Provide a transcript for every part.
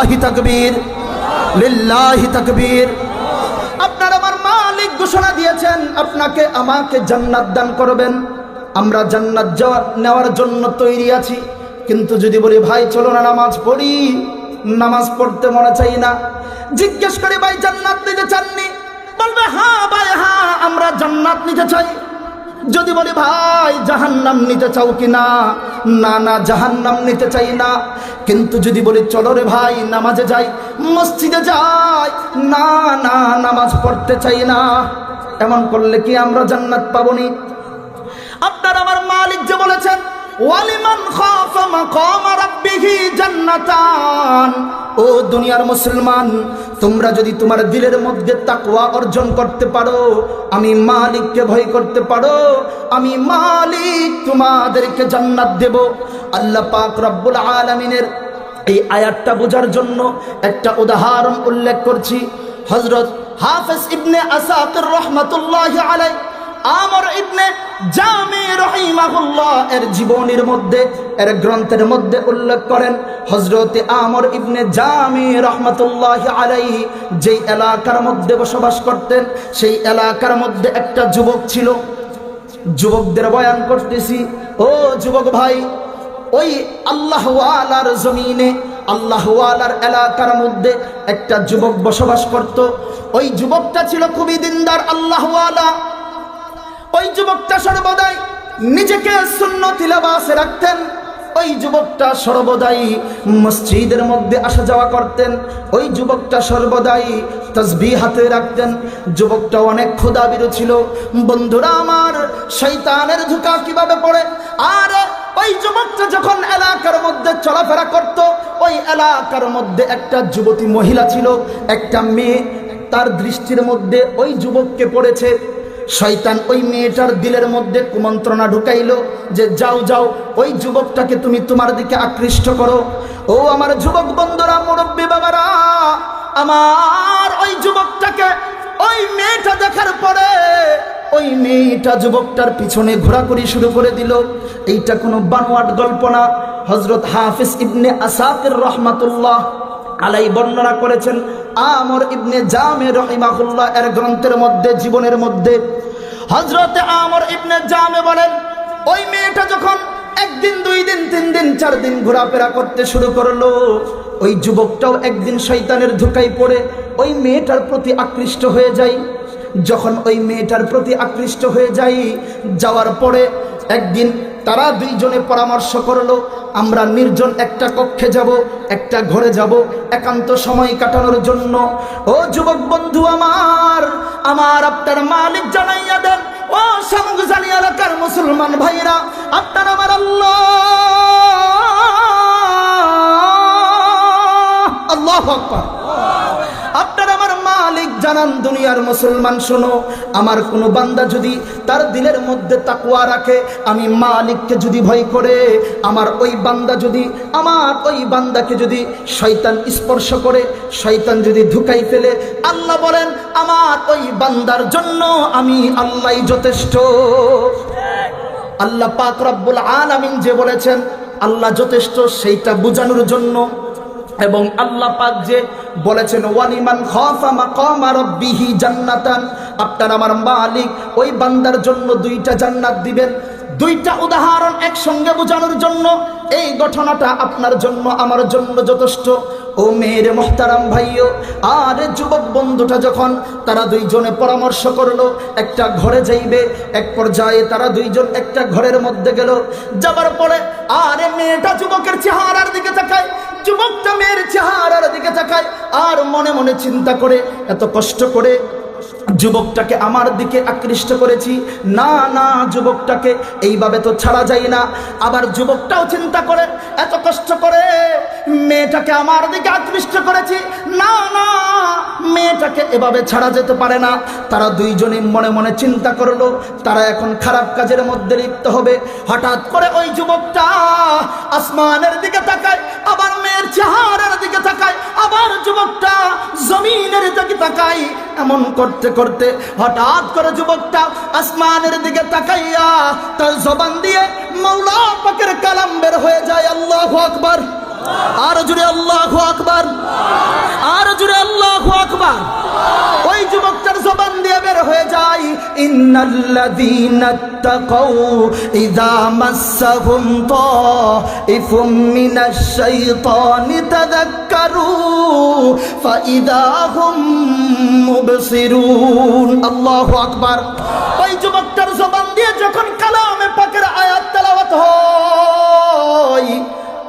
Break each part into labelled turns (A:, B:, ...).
A: লিল্লাহি তাকবীর লিল্লাহি তাকবীর। আপনার আমার মালিক ঘোষণা দিয়েছেন, আপনাকে আমাকে জান্নাত দান করবেন। আমরা জান্নাত নেওয়ার জন্য তৈরি আছি। কিন্তু যদি বলি, ভাই, চলো না নামাজ পড়ি। নামাজ পড়তে মনে চাই না। জিজ্ঞেস করে, ভাই, জান্নাত নিতে চাননি? বলবে হ্যাঁ ভাই হ্যাঁ আমরা জান্নাত নিতে চাই। যদি বলি, ভাই, জাহান্নাম নিতে চাও কি না না জাহান জাহান্নাম নিতে চাই না। কিন্তু যদি বলি, চলো রে ভাই, নামাজে যাই, মসজিদে যাই, না না, নামাজ পড়তে চাই না। এমন করলে কি আমরা জান্নাত পাবনি আপনার আমার মালিক যে বলেছেন ওয়ালিমান খাফা মাকামা জান্নাতান। ও দুনিয়ার মুসলমান, তোমরা যদি তোমার দিলের মধ্যে তাকওয়া অর্জন করতে পারো, আমি মালিককে ভয় করতে পারো, আমি মালিক তোমাদেরকে জান্নাত দেব। আল্লাহ পাক রব্বুল আলামিনের এই আয়াতটা বোঝার জন্য একটা উদাহরণ উল্লেখ করছি। হযরত হাফেজ ইবনে আসাকির রহমাতুল্লাহি আলাইহি আমর ইবনে জামি রহিমাহুল্লাহ এর জীবনীর মধ্যে, এর গ্রন্থের মধ্যে উল্লেখ করেন হজরতে আমর ইবনে জামি রহমতুল্লাহ আলাই যেই এলাকার মধ্যে বসবাস করতেন, সেই এলাকার মধ্যে একটা যুবক ছিল। যুবকদের বয়ান করতেছি, ও যুবক ভাই, ওই আল্লাহওয়ালার জমিনে আল্লাহওয়ালার এলাকার মধ্যে একটা যুবক বসবাস করত। ওই যুবকটা ছিল খুবই দিনদার আল্লাহওয়ালা ওই যুবকটা সর্বদাই নিজেকে শূন্য তিলাবাসে রাখতেন। ওই যুবকটা সর্বদাই মসজিদের মধ্যে আসা যাওয়া করতেন। ওই যুবকটা সর্বদাই তসবি হাতে রাখতেন। যুবকটা অনেক ক্ষুদা ক্ষুদাবিরু ছিল। বন্ধুরা আমার শৈতানের ধোকা কীভাবে পড়ে? আর ওই যুবকটা যখন এলাকার মধ্যে চলাফেরা করত, ওই এলাকার মধ্যে একটা যুবতী মহিলা ছিল, একটা মেয়ে। তার দৃষ্টির মধ্যে ওই যুবককে পড়েছে। শয়তান ওই মেয়েটার দিলের মধ্যে কুমন্ত্রণা ঢুকাইলো যে, যাও যাও, ওই যুবকটাকে তুমি তোমার দিকে আকৃষ্ট করো। ও আমার যুবক বন্ধুরা, মুরব্বী বাবারা, আমার ওই যুবকটাকে ওই মেয়েটা দেখার পরে ওই মেয়েটা যুবকটার পিছনে ঘোরাঘুরি শুরু করে দিল। এইটা কোনো বানোয়াট গল্প না। হজরত হাফিজ ইবনে আসাফির রহমাতুল্লাহ আলাই বর্ণনা করেছেন, আমর ইবনে জামে রহিমাহুল্লাহ এর গ্রন্থের মধ্যে, জীবনের মধ্যে হজরতে আমর ইবনে জামে বলেন, ওই মেয়েটা যখন একদিন, দুই দিন, তিন দিন, চার দিন ঘোরাফেরা করতে শুরু করল, ওই যুবকটাও একদিন শৈতানের ধোকায় পড়ে ওই মেয়েটার প্রতি আকৃষ্ট হয়ে যায়। যখন ওই মেয়েটার প্রতি আকৃষ্ট হয়ে যাই যাওয়ার পরে একদিন তারা দুইজনে পরামর্শ করল আমরা নির্জন একটা কক্ষে যাব, একটা ঘরে যাব, একান্ত সময় কাটানোর জন্য। ও যুবক বন্ধু আমার আমার আপনার মালিক জানাইয়া দেন। ও সামগুজানি এলাকার মুসলমান ভাইরা আপনার জানান দুনিয়ার মুসলমান, শোনো, আমার কোনো বান্দা যদি তার দিলের মধ্যে তাকুয়া রাখে, আমি মালিককে যদি ভয় করে, আমার ওই বান্দা যদি, আমার ওই বান্দাকে যদি শয়তান স্পর্শ করে, শয়তান যদি ধুকাই ফেলে, আল্লাহ বলেন, আমার ওই বান্দার জন্য আমি আল্লাহ যথেষ্ট। আল্লাহ পাক রব্বুল আলামিন যে বলেছেন, আল্লাহ যথেষ্ট, সেইটা বোঝানোর জন্য এবং আল্লাহ পাক যে বলেছেন, ওয়ালিমান খাফা মাকামা রাব্বিহি জান্নাতান। আপনার আমার মালিক ওই বান্দার জন্য দুইটা জান্নাত দিবেন। দুইটা উদাহরণ একসঙ্গে বোঝানোর জন্য এই ঘটনাটা আপনার জন্য, আমার জন্য যথেষ্ট। ও মেয়ের মোহতারাম ভাইও, আর যুবক বন্ধুটা যখন তারা দুইজনে পরামর্শ করল, একটা ঘরে যাইবে, এক পর্যায়ে তারা দুইজন একটা ঘরের মধ্যে গেল। যাবার পরে আরে মেয়েটা যুবকের চেহারার দিকে তাকায় যুবকটা মেয়ের চেহারার দিকে তাকায় আর মনে মনে চিন্তা করে এত কষ্ট করে যুবকটাকে আমার দিকে আকৃষ্ট করেছি। না না, যুবকটাকে এইভাবে তো ছাড়া যায় না। আবার যুবকটাও চিন্তা করে, এত কষ্ট করে মেয়েটাকে আমার দিকে আকৃষ্ট করেছি। না না, মেয়েটাকে এভাবে ছাড়া যেতে পারে না। তারা দুইজনে মনে মনে চিন্তা করল, তারা এখন খারাপ কাজের মধ্যে লিপ্ত হবে। হঠাৎ করে ওই যুবকটা আসমানের দিকে তাকায়, আবার মেয়ের চেহারার দিকে জমিনের দিকে তাকাই, এমন করতে করতে হঠাৎ করে যুবকটা আসমানের দিকে তাকাইয়া তার জবান দিয়ে মৌলা পাকের কালাম বের হয়ে যায়। আল্লাহ আকবার। আর জুড়ে আল্লাহ আকবার। আর জুড়ে আল্লাহ আকবার। ওই যুবকটার জবান দিয়ে বের হয়ে যায়। ইন্নাল্লাযীনা তাকাউ ইযা মাসসাহুম তাইফুম মিনাশ শাইতানি তাযাক্কারু ফাইযা হুম মুবসিরুন। আল্লাহু আকবার। ওই যুবকটার জবান দিয়ে যখন কালামে পাকের আয়াত তেলাওয়াত হয়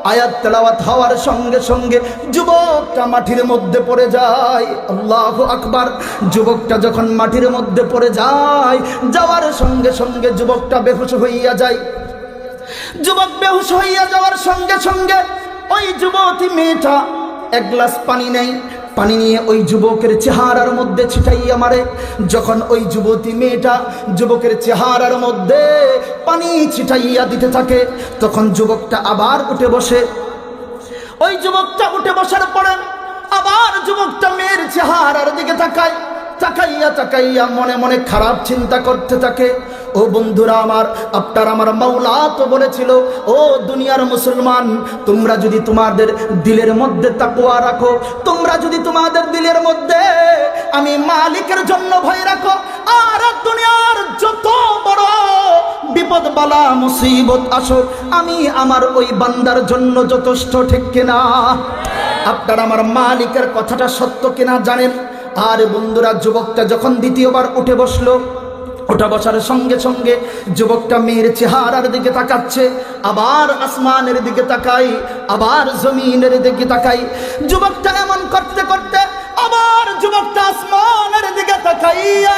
A: আয়াত তেলাওয়াত হওয়ার সঙ্গে সঙ্গে যুবকটা মাটির মধ্যে পড়ে যায়। আল্লাহ আকবার। যুবকটা যখন মাটির মধ্যে পড়ে যায়, যাওয়ার সঙ্গে সঙ্গে যুবকটা বেহুশ হইয়া যায়। যুবক বেহুশ হইয়া যাওয়ার সঙ্গে সঙ্গে ওই যুবতী মেয়েটা এক গ্লাস পানি নেই পানি নিয়ে ওই যুবকের চেহারার মধ্যে ছিটাইয়া মারে। যখন ওই যুবতী মেয়েটা যুবকের চেহারার মধ্যে পানি ছিটাইয়া দিতে থাকে, তখন যুবকটা আবার উঠে বসে। ওই যুবকটা উঠে বসার পরে আবার যুবকটা মেয়ের চেহারার দিকে তাকায়, তাকাইয়া তাকাইয়া মনে মনে খারাপ চিন্তা করতে থাকে। ও বন্ধুরা আমার, আপনার আমার মাওলা তো বলেছিল, ও দুনিয়ার মুসলমান, তোমরা যদি তোমাদের দিলের মধ্যে তাকুয়া রাখো, তোমরা যদি তোমাদের দিলের মধ্যে আমি মালিকের জন্য ভয় রাখো, আর দুনিয়ার যত বড় বিপদ বালা মুসিবত আসো আমি আমার ওই বান্দার জন্য যথেষ্ট ঠিক কিনা? আপনার আমার মালিকের কথাটা সত্য কিনা জানেন? আর বন্ধুরা, যুবকটা যখন দ্বিতীয়বার উঠে বসল ওঠা বসার সঙ্গে সঙ্গে যুবকটা মেয়ের চেহারার দিকে তাকাচ্ছে, আবার আসমানের দিকে তাকাই, আবার জমিনের দিকে তাকাই। যুবকটা এমন করতে করতে আবার যুবকটা আসমানের দিকে তাকাইয়া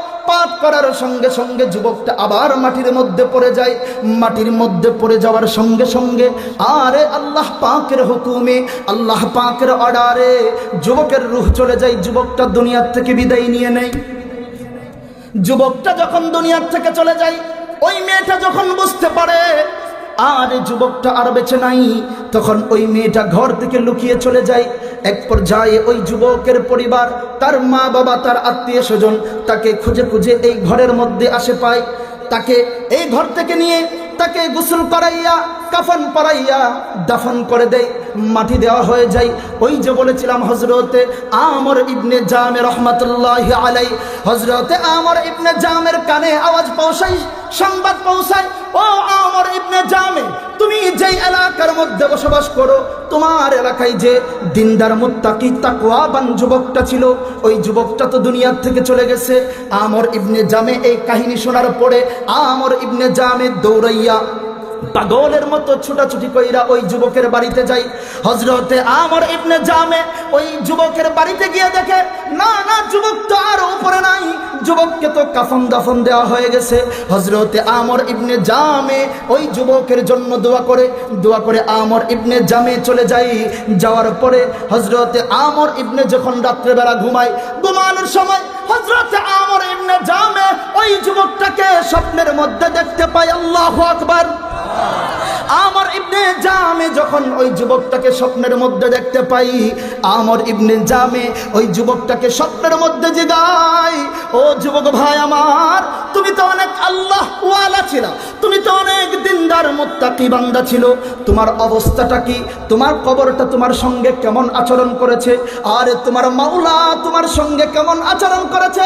A: করার সঙ্গে সঙ্গে যুবকটা আবার মাটির মধ্যে পড়ে যায়। মাটির মধ্যে পড়ে যাওয়ার সঙ্গে সঙ্গে, আরে আল্লাহ পাকের হুকুমে, আল্লাহ পাকের অর্ডারে যুবকের রুহ চলে যায়। যুবকটা দুনিয়ার থেকে বিদায় নিয়ে নেয়। যুবকটা যখন দুনিয়ার থেকে চলে যায়, ওই মেয়েটা যখন বুঝতে পারে আর যুবকটা আর বেঁচে নাই। তখন ওই মেয়েটা ঘর থেকে লুকিয়ে চলে যায়। এক পর্যায়ে ওই যুবকের পরিবার, তার মা বাবা তার আত্মীয় স্বজন তাকে খুঁজে খুঁজে এই ঘরের মধ্যে আসে পায়। তাকে এই ঘর থেকে নিয়ে তাকে গোসল করাইয়া, কাফন পরাইয়া দাফন করে দেয়। মাটি দেওয়া হয়ে যায়। ওই যে বলেছিলাম হজরতে আমর ইবনে জামে রহমতুল্লাহ আলাই হজরতে আমর ইবনে জামের কানে আওয়াজ পৌঁছাই সংবাদ পৌঁছায়। ও আমর ইবনে জামে তুমি যেই এলাকার মধ্যে বসবাস করো, তোমার এলাকায় যে দিনদার মুত্তাকি, তাকওয়াবান যুবকটা ছিল, ওই যুবকটা তো দুনিয়ার থেকে চলে গেছে। আমর ইবনে জামে এই কাহিনী শোনার পরে আমর ইবনে জামে দৌড়াইয়া পাগলের মতো ছুটাছুটি কইরা ওই যুবকের বাড়িতে যাই। হজরতে আমার ইবনে জামে ওই যুবকের বাড়িতে গিয়ে দেখে, না না, যুবক তো আর উপরে নাই। যুবককে তো কাফন দাফন দেওয়া হয়ে গেছে। হজরতে আমর ইবনে জামে ওই যুবকের জন্য দোয়া করে দোয়া করে আমর ইবনে জামে চলে যাই। যাওয়ার পরে হজরতে আমর ইবনে যখন রাত্রেবেলা ঘুমায়, ঘুমানোর সময় হজরতে আমর ইবনে জামে ওই যুবকটাকে স্বপ্নের মধ্যে দেখতে পাই আল্লাহ আকবার। আমার ইবনে জামে যখন ওই যুবকটাকে স্বপ্নের মধ্যে দেখতে পাই, আমার ইবনে জামে ওই যুবকটাকে স্বপ্নের মধ্যে যে জিগাই ও যুবক ভাই আমার, তুমি তো আল্লাহ ছিল। তুমি তো অনেক দিনদার মুত্তাকি বান্দা ছিল। তোমার অবস্থাটা কি? তোমার কবরটা তোমার সঙ্গে কেমন আচরণ করেছে? আর তোমার মাওলা তোমার সঙ্গে কেমন আচরণ করেছে?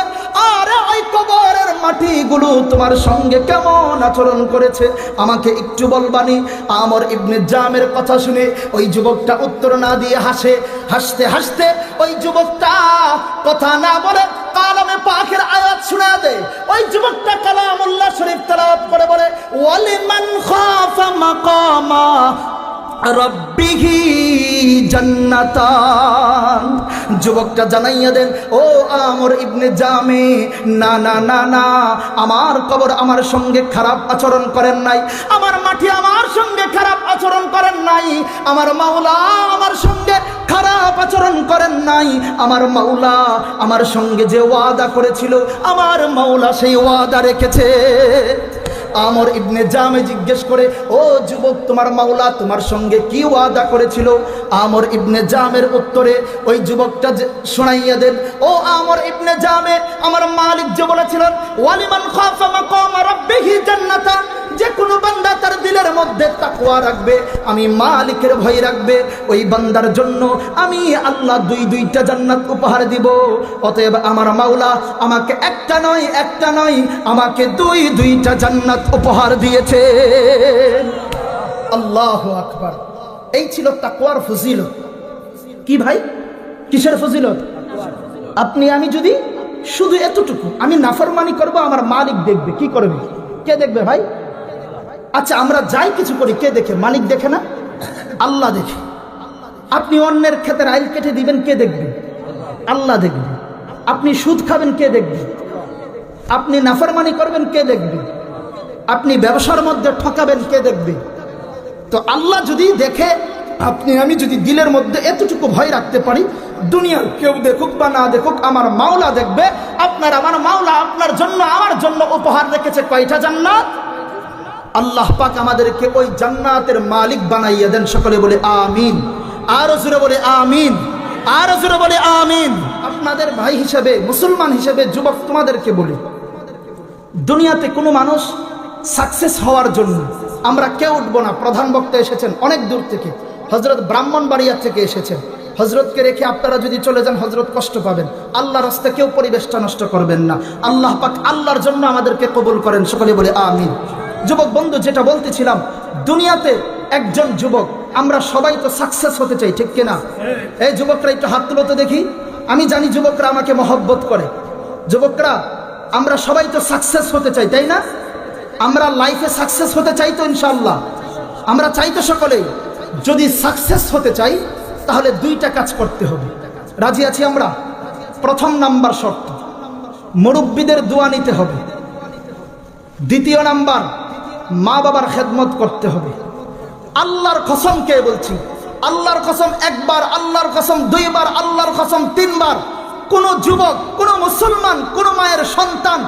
A: আর ওই কবরের মাটিগুলো তোমার সঙ্গে কেমন আচরণ করেছে? আমাকে একটু বলবানি, আমর ইবনে জামের কথা শুনে ওই যুবকটা উত্তর না দিয়ে হাসে। হাসতে হাসতে ওই যুবকটা কথা না বলে কালামে পাখের আয়াত শুনে দে। ওই যুবকটা কালামুল্লাহ শরীফ করে বলে খাফা মাকামা রব্বিহি জান্নাতান। যুবকটা জানাইয়া দেন, ও আমর ইবনে জামে, না না না না, আমার কবর আমার সঙ্গে খারাপ আচরণ করেন নাই। আমার মাটি আমার সঙ্গে খারাপ আচরণ করেন নাই। আমার মাওলা আমার সঙ্গে খারাপ আচরণ করেন নাই। আমার মাওলা আমার সঙ্গে যে ওয়াদা করেছিল, আমার মাওলা সেই ওয়াদা রেখেছে। আমর ইবনে জামে জিজ্ঞেস করে, ও যুবক, তোমার মাওলা তোমার সঙ্গে কি ওয়াদা করেছিল? আমর ইবনে জামের উত্তরে, ওই যুবকটা শোনাইয়া দেন, ও আমর ইবনে জামে, আমার মালিক যে বলেছিলেন, ওয়ালিমান খাফা মাকাম রাব্বিহি জান্নাতান, যে কোনো বান্দা তার দিলের মধ্যে তাকওয়া রাখবে, আমি মালিকের ভয় রাখবে, ওই বান্দার জন্য আমি আল্লাহ দুই দুইটা জান্নাত উপহার দিব। অতএব আমার মাওলা, আমাকে একটা নয় একটা নয়, আমাকে দুই দুইটা জান্নাত উপহার দিয়েছে আল্লাহ আকবার। এই ছিল তাকওয়ার ফজিলত। কি ভাই? কিসের ফজিলত? আপনি, আমি যদি শুধু এতটুকু, আমি নাফরমানি করব, আমার মালিক দেখবে, কি করবে? কে দেখবে ভাই? আচ্ছা আমরা যাই কিছু করি, কে দেখে? মালিক দেখে না? আল্লাহ দেখে। আপনি অন্যের ক্ষেতের আইল কেটে দিবেন, কে দেখবে? আল্লাহ দেখবে। আপনি সুদ খাবেন, কে দেখবে? আপনি নাফরমানি করবেন, কে দেখবে? আপনি ব্যবসার মধ্যে ঠকাবেন, কে দেখবে? তো আল্লাহ যদি দেখে, আপনি, আমি যদি দিলের মধ্যে এতটুকু ভয় রাখতে পারি, দুনিয়ার কেউ দেখুক বা না দেখুক, আমার মাওলা দেখবে, আপনার, আমার মাওলা আপনার জন্য, আমার জন্য উপহার রেখেছে কয়টা জান্নাত? আল্লাহ পাক আমাদেরকে ওই জান্নাতের মালিক বানাইয়া দেন, সকলে বলে আমিন। আর জুড়ে বলে আমিন। আর জুড়ে বলে আমিন। আপনাদের ভাই হিসেবে, মুসলমান হিসেবে, যুবক তোমাদেরকে বলি, দুনিয়াতে কোনো মানুষ সাকসেস হওয়ার জন্য। আমরা কেউ উঠবো না। প্রধান বক্তা এসেছেন অনেক দূর থেকে। হজরত ব্রাহ্মণবাড়িয়া থেকে এসেছেন। হজরতকে রেখে আপনারা যদি চলে যান হজরত কষ্ট পাবেন। আল্লাহ রাস্তা কেউ পরিবেশটা নষ্ট করবেন না। আল্লাহ পাক আল্লাহর জন্য আমাদেরকে কবুল করেন। সকলে বলে, আমিন। যুবক বন্ধু, যেটা বলতেছিলাম, দুনিয়াতে একজন যুবক, আমরা সবাই তো সাকসেস হতে চাই, ঠিক কিনা? এই যুবকরা একটু হাত তুলো তো দেখি। আমি জানি যুবকরা আমাকে মহব্বত করে। যুবকরা, আমরা সবাই তো সাকসেস হতে চাই, তাই না? আমরা লাইফে সাকসেস হতে চাই তো ইনশাল্লাহ আমরা চাই তো সকলেই। যদি সাকসেস হতে চাই, তাহলে দুইটা কাজ করতে হবে। রাজি আছি আমরা? প্রথম নাম্বার শর্ত, মুরব্বীদের দোয়া নিতে হবে। দ্বিতীয় নাম্বার মা বাবার খেদমত করতে হবে। আল্লাহর কসম কে বলছি? আল্লাহর কসম একবার, আল্লাহর কসম দুইবার, আল্লাহর কসম তিনবার। কোন যুবক, কোন মুসলমান, কোন মায়ের সন্তান,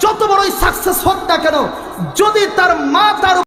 A: যত বড়ই সাকসেস হোক না কেন যদি তার মা তার